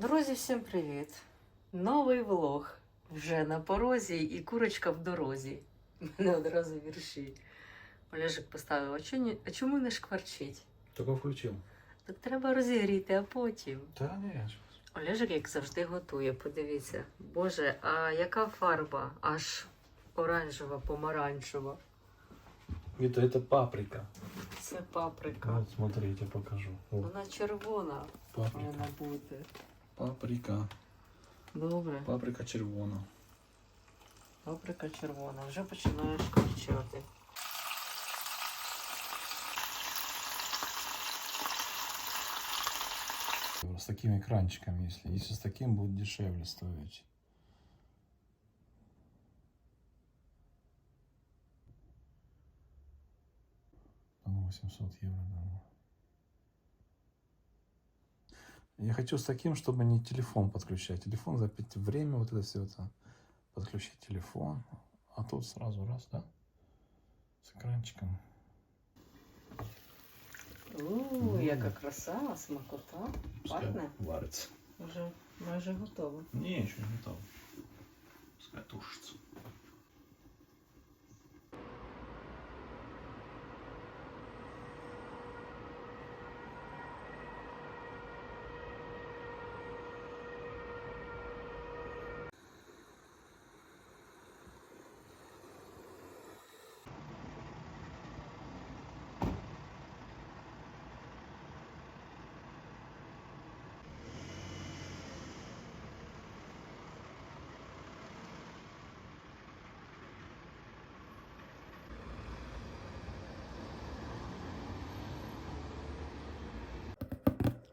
Друзі, всім привіт! Новий влог вже на порозі і курочка в дорозі. Мене одразу вірші. Олежик поставив, а чому, а чому не шкварчить? Только включил. Так треба розігріти, а потім. Да, не, Олежик, як завжди, готує. Подивіться. Боже, а яка фарба? Аж оранжева, помаранчева. Это, это паприка. Це паприка. Вот смотри, я покажу. Вона червона паприка. повинна бути. Паприка. Добре. Паприка червона. Паприка червона. Вже починає шкварчати. С таким экранчиком, если. Если с таким будет дешевле стоить. Ну, 800 евро, да. Я хочу с таким, чтобы не телефон подключать. Телефон запить время, вот это все это. Подключить телефон. А тут сразу раз, да? С экранчиком. У, яка краса, смакота. Пахне? варится. Вже майже готово. Не, еще не готово. Пускай тушится.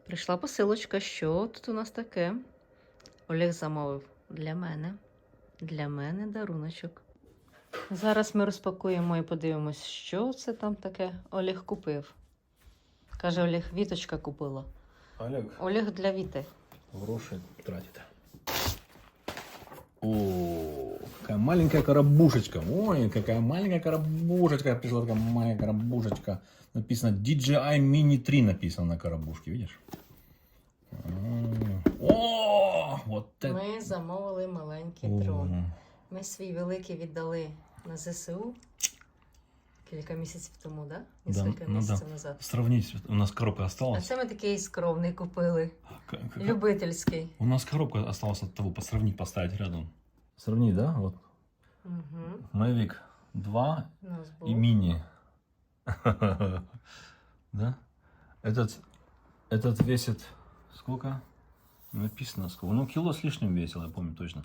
Прийшла посилочка. Що тут у нас таке? Олег замовив для мене. Для мене даруночок. Зараз ми розпакуємо і подивимось, що це там таке Олег купив. Каже Олег, Віточка купила. Олег, Олег для Віти. гроши тратит. О, какая маленькая коробушечка. Ой, какая маленькая коробушечка. Пришла такая маленькая коробушечка. Написано DJI Mini 3 написано на коробушке, видишь? М. О, вот это. Ми замовили маленький дрон. Ми свій великий віддали на ЗСУ кілька місяців тому, да? Да, Кілька ну місяців назад. Сравнить, у нас коробка А осталась. це ми такий скромний купили. К- к- Любительський. У нас коробка осталась от того, посравнить, поставить рядом. Сравни, да? Вот Угу. Mavic 2 У нас и мини. Да? Этот, этот весит сколько? Написано сколько. Ну, кило с лишним весил, я помню точно.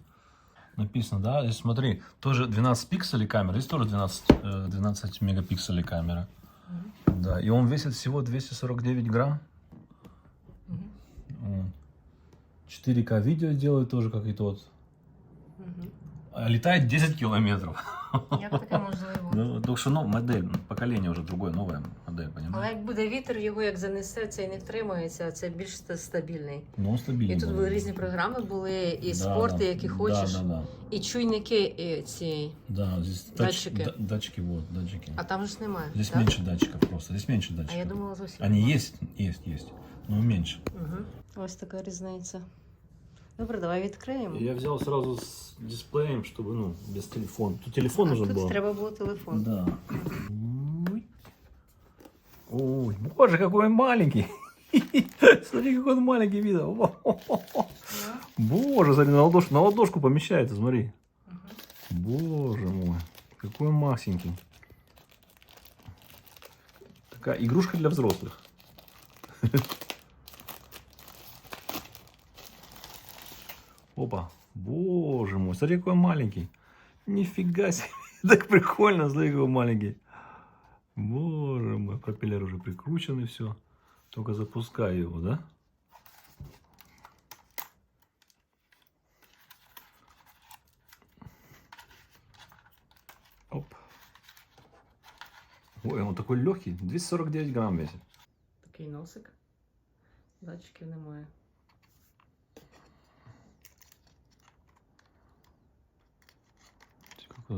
Написано, да? Здесь смотри, тоже 12 пикселей камера. Здесь тоже 12, э, 12 мегапикселей камера. Мгм. Да, и он весит всего 249 грамм. Вот. 4К видео делает тоже, как и Мгм. Летает 10 километров. Як таке можливо? Ну, потому что, ну, модель, поколение уже другое, новая модель, Але як буде вітер, його як занесе, це і не втримається, а це більш стабільний. Но он стабильный. І тут були різні програми, були і Да, спорти, да. які хочеш, Да, да, да. і чуйники і ці. Да, здесь Датчики. да- датчики, вот, датчики. А там же ж немає. Здесь так? меньше датчиков просто, здесь меньше А датчиков. я думала зовсім. Они немає. есть, есть, есть, но меньше. Угу. Ось така різниця. Добре, давай відкриємо. Я взял сразу с дисплеем, чтобы, ну, без телефона. Тут телефон а нужен тут был. треба було телефон. Да. Ой. Ой, боже, какой он маленький. Смотри, какой он маленький видно. Да? Боже, смотри, на ладошку, на ладошку помещается, смотри. Боже мой, какой он масенький. Такая игрушка для взрослых. Опа, боже мой, смотри, какой маленький. Нифига себе, так прикольно, смотри, какой маленький. Боже мой, пропеллер уже прикручен и все. Только запускай его, да? Оп. Ой, он такой легкий, 249 грамм весит. Такий носик. Датчиків немає.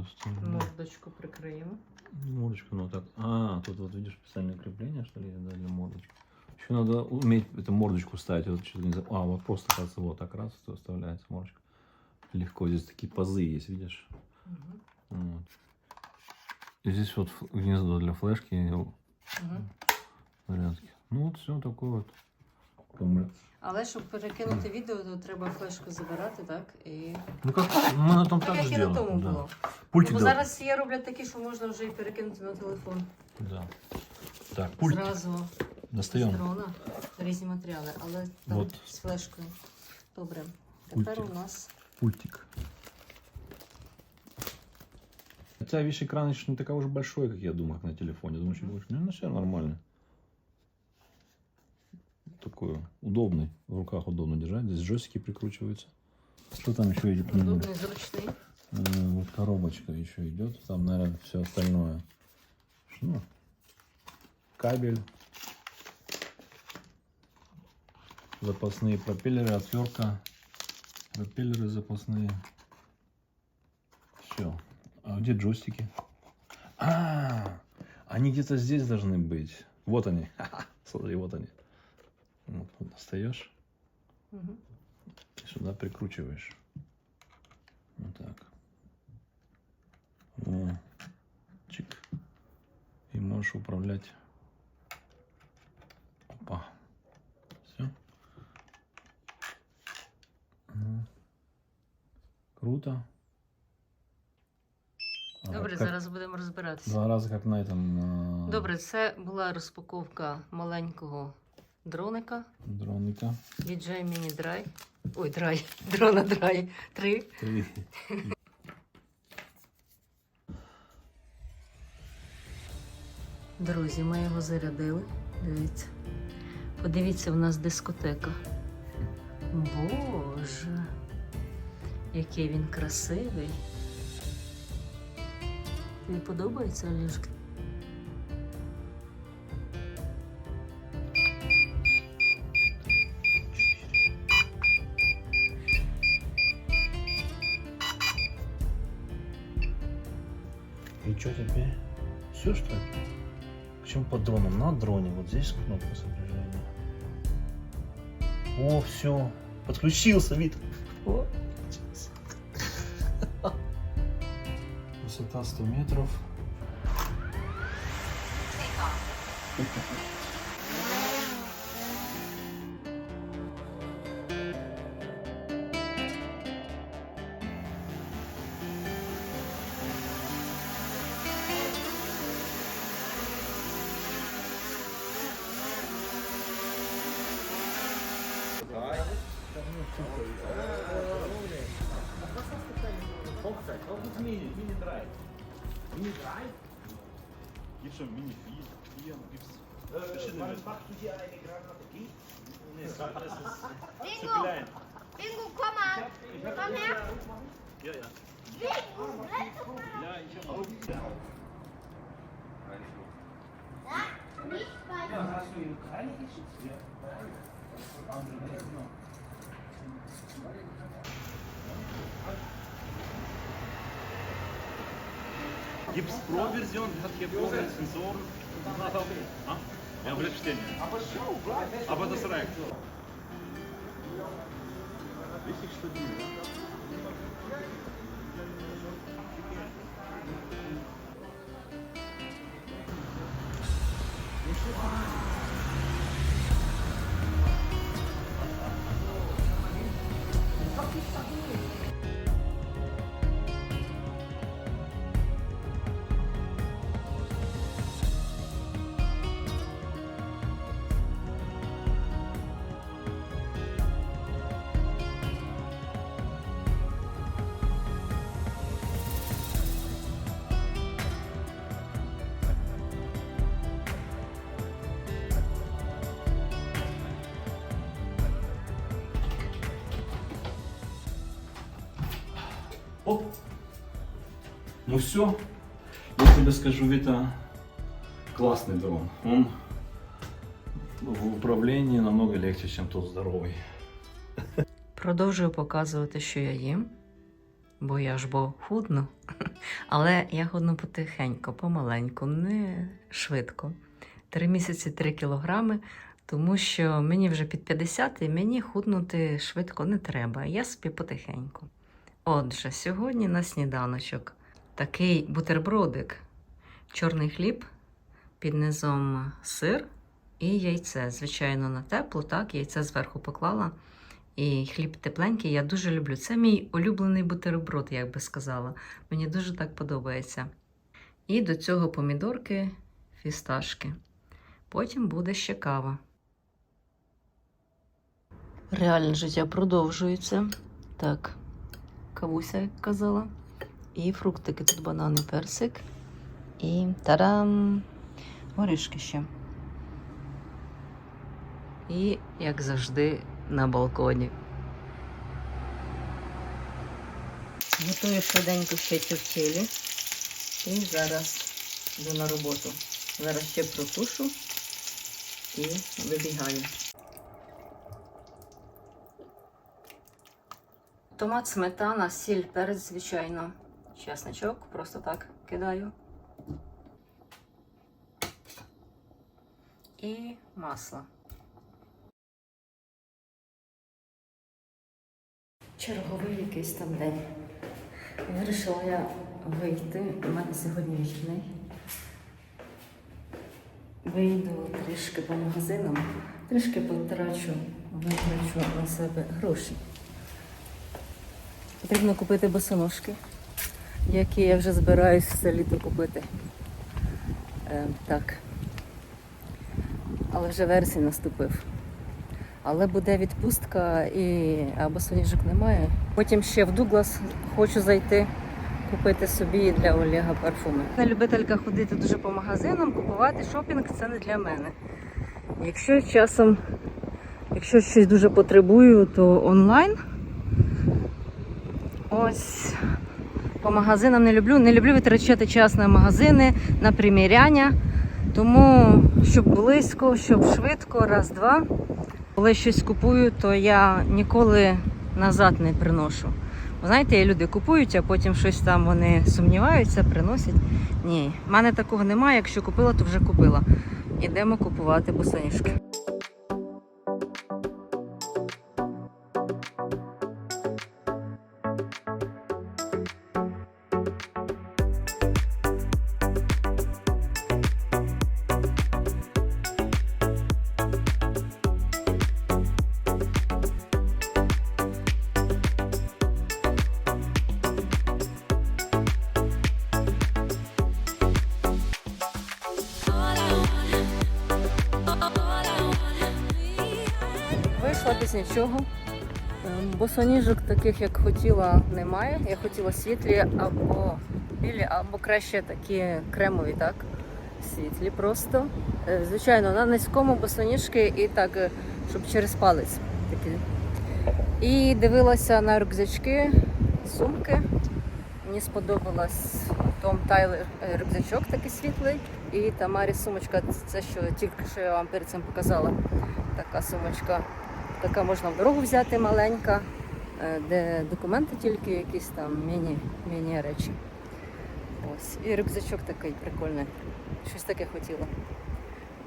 Какой Мордочку прикриємо. Мордочку, ну так. А, тут вот видишь специальное крепление, что ли, да, для мордочки. Еще надо уметь эту мордочку ставить. Вот что-то не А, вот просто, кажется, вот так раз вставляется мордочка. Легко. Здесь такие пазы есть, видишь? Мгм. Вот. И здесь вот гнездо для флешки Мгм. зарядки. Ну вот все такое вот. Комплект. Але щоб перекинути відео, то треба флешку забирати, так? І... Ну как мы на том Так так як же і на делаем. тому да. було. Пультик Бо да. зараз є роблять такі, що можна вже і перекинути на телефон. Да. Так, пульт Зразу з достаем. дрона різні матеріали, але там Вот. з флешкою. Добре. Тепер Пультик. у нас Пультик. Хотя видишь, экран еще не такой уж большой, как я думаю, как на телефоне. Думаю, чуть больше. Ну, все нормально. Такой удобный. В руках удобно держать. Здесь джойстики прикручиваются. Что там еще идет? М, удобний, зручний. э, Вот коробочка еще идет. Там, наверное, все остальное. Ну, кабель. Запасные пропеллеры, отвертка. Пропеллеры запасные. Все. А где джойстики? А, они где-то здесь должны быть. Вот они. Ха-ха. Смотри, вот они. Вот, вот достаешь Мгм. и сюда прикручиваешь. Вот так. О, чик. И можешь управлять. Опа. Все. Круто. Добре, зараз будемо розбиратися. Два раза как на этом а, Добре, це була розпаковка маленького дроника дроника. DJI Mini Dry. Ой, Dry. Дрона Dry 3. Три. Друзі, ми його зарядили. Дивіться. Подивіться, в нас дискотека. Боже, який він красивий. Тобі подобається, Олюшка? Что теперь? Все что ли? Почему по дрону? На дроне. Вот здесь кнопка сопряжения. О, все. Подключился вид. Высота 100 метров. Gibt schon Mini 4, 4 gibt's verschiedene. Was machst du hier eine Granate? Nee, das ist zu Bingo! klein. Bingo, komm mal! Komm her! Ja, ja. Bingo, bleib doch mal! Ja, ich habe auch. Ja, nicht bei Hast du in Ukraine geschützt? Ja. Gibt es Pro-Version, hat hier Pro-Sensoren. Ah, Ja, bleibt stehen. Aber das reicht. Richtig stabil. Ну все. Я тебе скажу, это классный дрон. Он в управлении намного легче, чем тот здоровый. Продовжую показувати, що я їм, бо я ж бо худну. Але я худну потихеньку, помаленьку, не швидко. Три місяці три кілограми, Тому що мені вже під 50 і мені худнути швидко не треба. Я собі потихеньку. Отже, сьогодні на сніданочок такий бутербродик, чорний хліб, під низом сир і яйце. Звичайно, на тепло, так, яйце зверху поклала. І хліб тепленький, я дуже люблю. Це мій улюблений бутерброд, як би сказала. Мені дуже так подобається. І до цього помідорки, фісташки. Потім буде ще кава. Реальне життя продовжується. Так, кавуся, як казала. І фруктики. Тут банани, персик. І тарам! Горішки ще. І, як завжди, на балконі. Готую швиденько ще тюртєлі. І зараз йду на роботу. Зараз ще протушу і вибігаю. Томат, сметана, сіль, перець, звичайно. Чесничок, просто так кидаю. І масло. Черговий якийсь там день. Вирішила я вийти. У мене сьогодні вихідний. Вийду трішки по магазинам, трішки потрачу, витрачу на себе гроші. Потрібно купити босоножки, які я вже збираюсь все літо купити. Е, так. Але вже вересень наступив. Але буде відпустка і а босоніжок немає. Потім ще в Дуглас хочу зайти, купити собі для Олега парфуми. Я любителька ходити дуже по магазинам, купувати шопінг це не для мене. Якщо часом, якщо щось дуже потребую, то онлайн. Ось по магазинам не люблю. Не люблю витрачати час на магазини, на приміряння. Тому щоб близько, щоб швидко, раз-два. Коли щось купую, то я ніколи назад не приношу. Ви знаєте, люди купують, а потім щось там вони сумніваються, приносять. Ні, в мене такого немає. Якщо купила, то вже купила. Ідемо купувати босоніжки. Нічого. Ем, Босоніжок таких, як хотіла, немає. Я хотіла світлі або білі, або краще такі кремові, так? Світлі просто. Е, Звичайно, на низькому босоніжки і так, е, щоб через палець такі. І дивилася на рюкзачки, сумки. Мені сподобалась Том Тайлер е, рюкзачок такий світлий. І Тамарі сумочка, це що тільки що я вам перед цим показала. Така сумочка. Така можна в дорогу взяти маленька, е, де документи тільки якісь там міні, міні речі. Ось. І рюкзачок такий прикольний. Щось таке хотіла.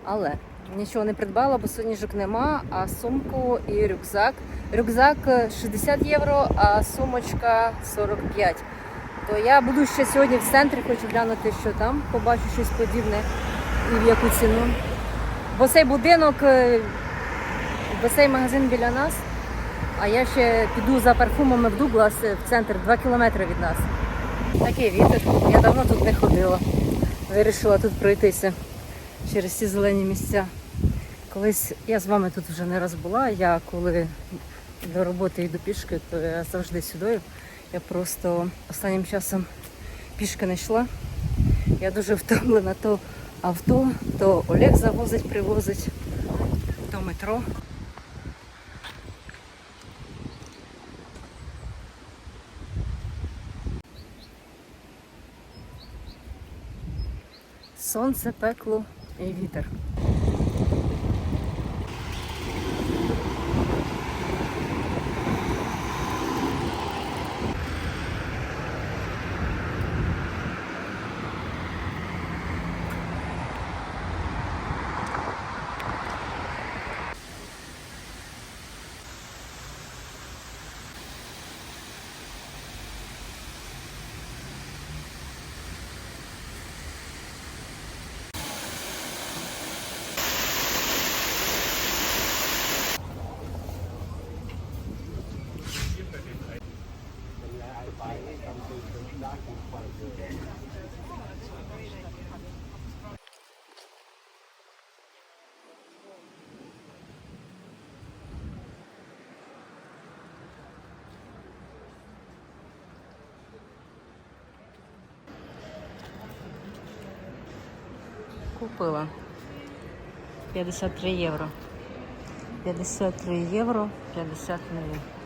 Але нічого не придбала, бо соніжок нема, а сумку і рюкзак. Рюкзак е, 60 євро, а сумочка 45. То я буду ще сьогодні в центрі, хочу глянути, що там, побачу щось подібне і в яку ціну. Бо цей будинок, е, бо цей магазин біля нас, а я ще піду за парфумами в Дуглас в центр 2 кілометри від нас. Такий вітер. Я давно тут не ходила. Вирішила тут пройтися через ці зелені місця. Колись я з вами тут вже не раз була. Я коли до роботи йду пішки, то я завжди сюди. Я просто останнім часом пішки не йшла. Я дуже втомлена то авто, то Олег завозить, привозить, то метро. Сонце, пекло і вітер. Купила 53 євро. 53 євро 50 мл.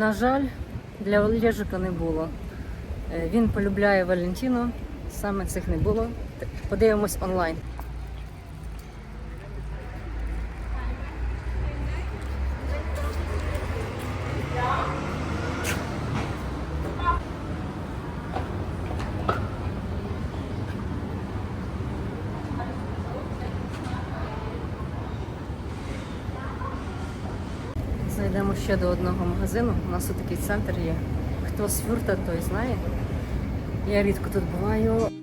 На жаль, для Олежика не було. Е, Він полюбляє Валентину, саме цих не було. Подивимось онлайн. Ще до одного магазину. У нас тут такий центр є. Хто з фюрта, той знає. Я рідко тут буваю.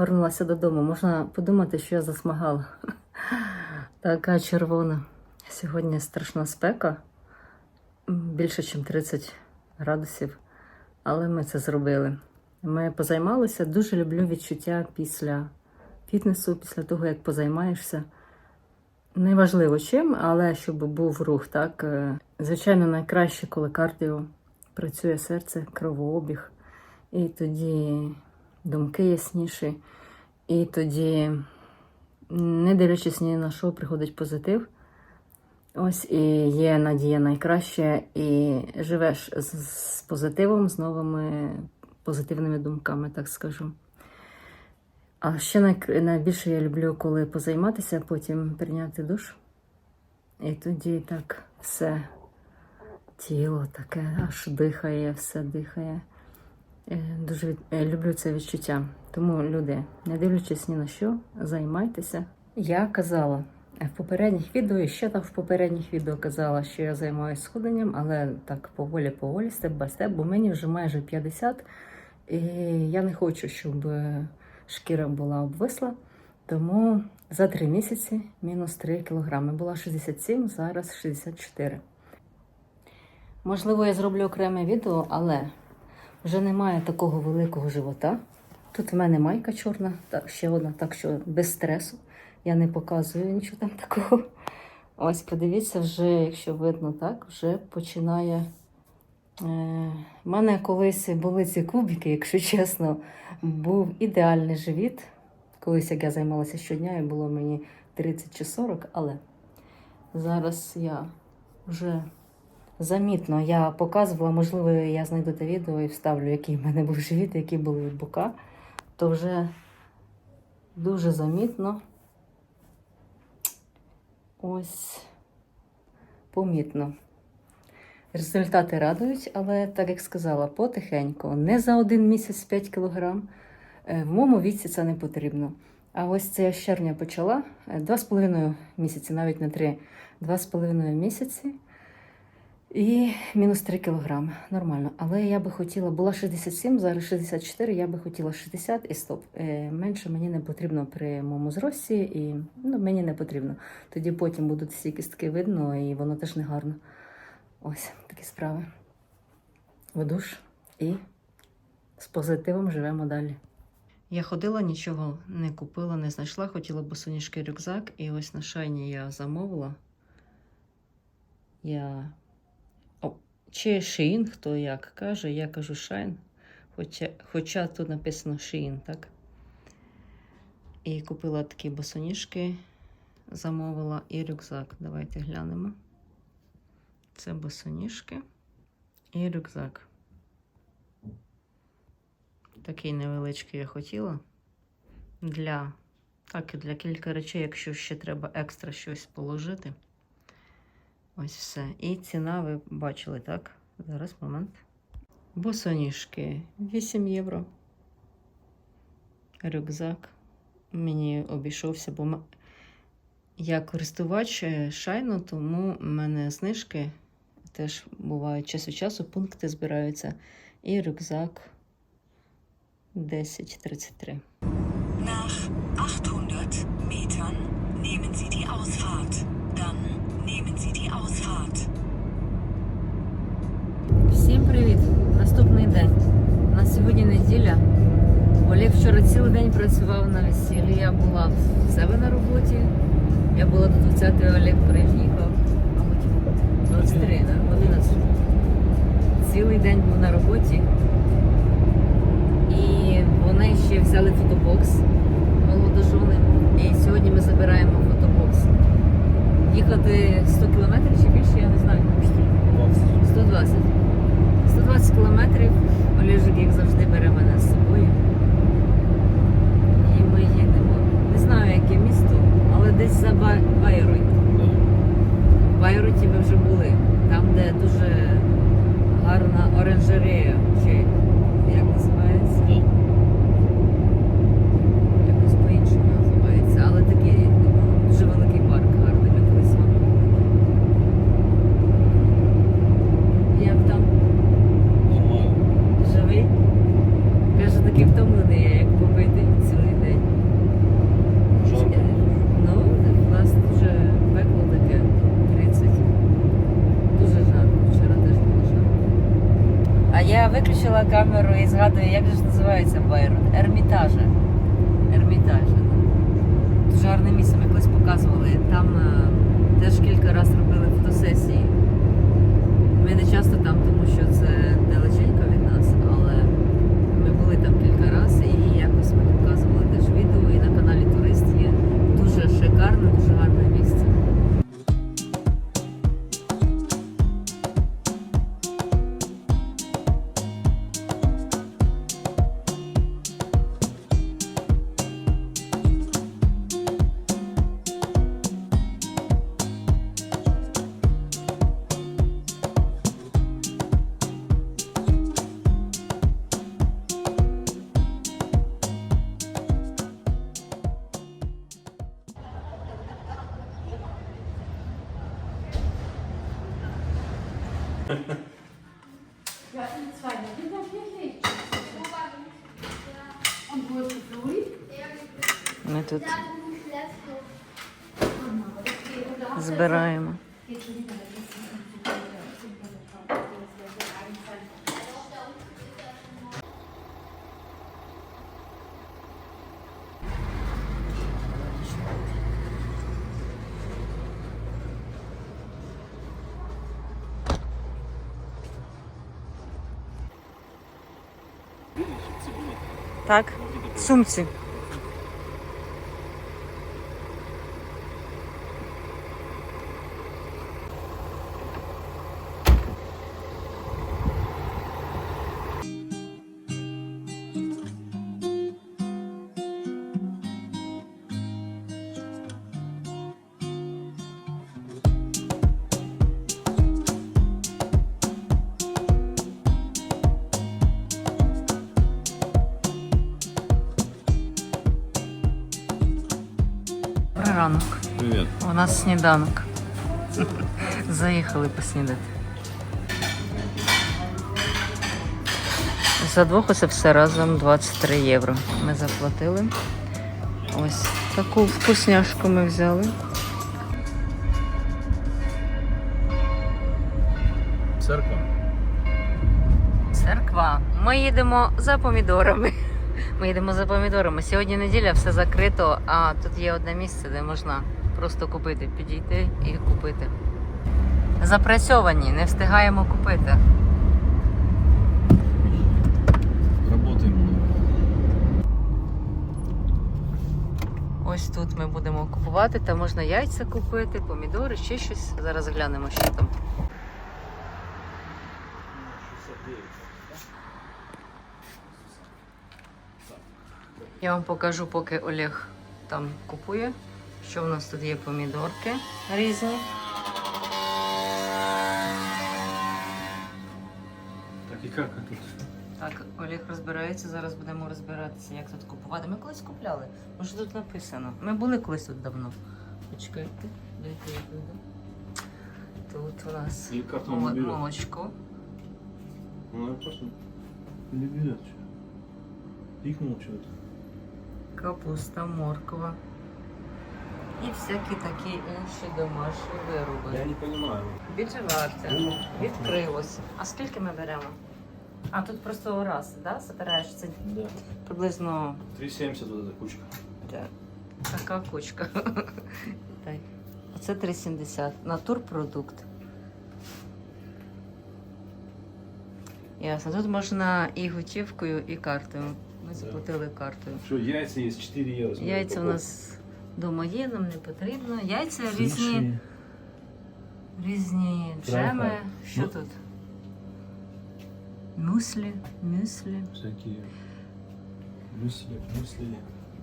Повернулася додому. Можна подумати, що я засмагала. Така червона. Сьогодні страшна спека, більше, ніж 30 градусів. Але ми це зробили. Ми позаймалися. Дуже люблю відчуття після фітнесу, після того, як позаймаєшся. Неважливо чим, але щоб був рух, так. Е, Звичайно, найкраще, коли кардіо працює серце, кровообіг. І тоді думки ясніші. І тоді, не дивлячись ні на що, приходить позитив. Ось і є надія найкраще, і живеш з, з позитивом, з новими позитивними думками, так скажу. А ще най, найбільше я люблю, коли позайматися, потім прийняти душ. І тоді так все тіло таке аж дихає, все дихає. Е, Дуже е, люблю це відчуття. Тому, люди, не дивлячись ні на що, займайтеся. Я казала е, в попередніх відео, і ще так в попередніх відео казала, що я займаюся сходенням, але так поволі-поволі, степ бай степ, бо мені вже майже 50, і я не хочу, щоб шкіра була обвисла. Тому за 3 місяці мінус 3 кілограми. Була 67, зараз 64. Можливо, я зроблю окреме відео, але вже немає такого великого живота. Тут в мене майка чорна, та ще одна, так що без стресу. Я не показую нічого там такого. Ось, подивіться, вже, якщо видно так, вже починає. Е, в мене колись були ці кубики, якщо чесно, був ідеальний живіт. Колись як я займалася щодня, і було мені 30 чи 40, але зараз я вже замітно. Я показувала, можливо, я знайду те відео і вставлю, який в мене був живіт, які були бока. То вже дуже замітно. Ось помітно. Результати радують, але, так як сказала, потихеньку, не за один місяць 5 кілограм. Е, В моєму віці це не потрібно. А ось це я з червня почала. е, Два з половиною місяці, навіть два з половиною місяці. І мінус 3 кілограми. Нормально. Але я би хотіла, була 67, зараз 64, я би хотіла 60 і стоп. Е, менше мені не потрібно при моєму зрості, і ну, мені не потрібно. Тоді потім будуть всі кістки видно, і воно теж не гарно. Ось такі справи. В і з позитивом живемо далі. Я ходила, нічого не купила, не знайшла. Хотіла босоніжки рюкзак, і ось на шайні я замовила. Я. Чи Шиїн, хто як каже, я кажу Шайн. Хоча, хоча тут написано Шиїн, так? І купила такі босоніжки, замовила і рюкзак. Давайте глянемо. Це босоніжки і рюкзак. Такий невеличкий я хотіла. Для, так, для кілька речей, якщо ще треба екстра щось положити. Ось все. І ціна ви бачили, так? Зараз момент. Босоніжки 8 євро. Рюкзак мені обійшовся, бо я користувач шайну, тому в мене знижки теж бувають час від часу, пункти збираються. І рюкзак 10,33. Привіт! Наступний день. У нас сьогодні неділя. Олег вчора цілий день працював на весіллі. Я була в себе на роботі. Я була до 20 Олег приїхав, потім 23, да? 11. Цілий день був на роботі. І вони ще взяли фотобокс молодожони. І сьогодні ми забираємо фотобокс. Їхати 100 кілометрів чи більше, я не знаю. 120. 120 кілометрів. Олежик, як завжди, бере мене з собою. І ми їдемо. Не знаю, яке місто, але десь за Байрут. В Байруті ми вже були. Там, де дуже гарна оранжерея. Чи як називається? Якось по-іншому називається. Але такий дуже великий парк гарний. Ми колись з вами були. Як там? Живий? Каже, такий втомлений, я, як побитий цілий день. Ну, у нас дуже пекло таке 30. Дуже жарко. Вчора теж було жарко. А я виключила камеру і згадую, як же ж називається Байрон? Ермітажа. Ермітажа. Дуже гарне місце, ми колись показували. Там е, теж кілька разів тут збираємо. Так, сумці. Нас сніданок. Заїхали поснідати. За двох оце все разом 23 євро. Ми заплатили. Ось таку вкусняшку ми взяли. Церковь? Церква. Ми їдемо за помідорами. Ми йдемо за помідорами. Сьогодні неділя, все закрито, а тут є одне місце, де можна просто купити, підійти і купити. Запрацьовані, не встигаємо купити. Работаем много. Ось тут ми будемо купувати, там можна яйця купити, помідори, ще щось. Зараз глянемо, що там. Я вам покажу, поки Олег там купує, що в нас тут є помідорки різні. Так и как тут? Так, Олег розбирається, зараз будемо розбиратися, як тут купувати. Ми колись купляли, може тут написано. Ми були колись тут давно. Почекайте, дайте я прийду. Тут у нас берет? молочко. Ну, я просто не берет. Пикнул что-то. капуста, морква і всякі такі інші домашні вироби. Я не понимаю. Відживати, Ну, відкрилося. А скільки ми беремо? А тут просто раз, да? Забираєш це Да. приблизно 3,70 вот кучка. так, така кучка. так. Оце 3,70. Натурпродукт. Ясно. Тут можна і готівкою, і картою. Ми заплатили картою. Что, яйца есть 4 евро. смотри, Яйця у нас вдома є, нам не потрібно. Яйця різні, різні джеми. Що Ну. тут? Мюслі, мюслі. Всякие мюсли, мюсли.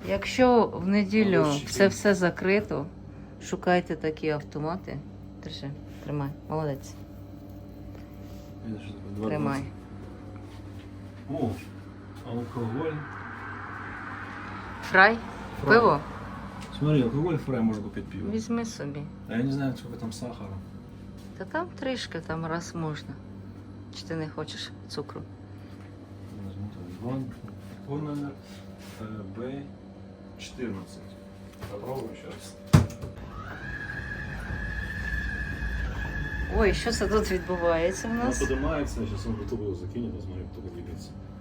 Якщо в неділю це все закрито, шукайте такі автомати. Держи, тримай, молодець. Тримай. О, алкоголь. Фрай, Фрай. пиво, Смотри, алкоголь фрай можно купить пиво. візьми собі. А я не знаю, сколько там сахара. Та там трішки, там раз можна. Чи ти не хочеш цукру? Возьму там Иван. Какой номер? Э, Б14. Попробуем сейчас. Ой, що це тут відбувається в нас? поднимается, сейчас он в его закинет, посмотрим, кто двигается. І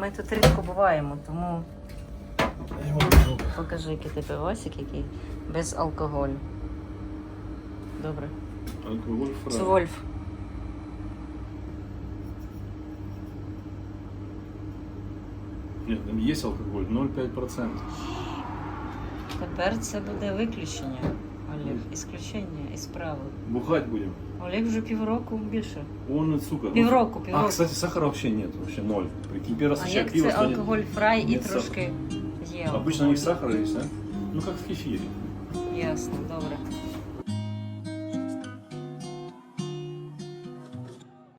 ми тут рідко буваємо, тому покажи, який ти пивасик, який без алкоголю. Добре. Алкоголь фрай. Це Вольф. Нет, там есть алкоголь, 0,5%. Тепер це буде виключення. Олег, ісключення із правил. Бухать будем. Олег вже півроку більше. Он, сука. ну, Півроку, А, кстати, сахара вообще нет, вообще ноль. Прикинь, первый раз А як пиво це станет- алкоголь фрай і Нет трошки є. Обычно у них сахар есть, а? Ну как в кефире. Ясно, добре.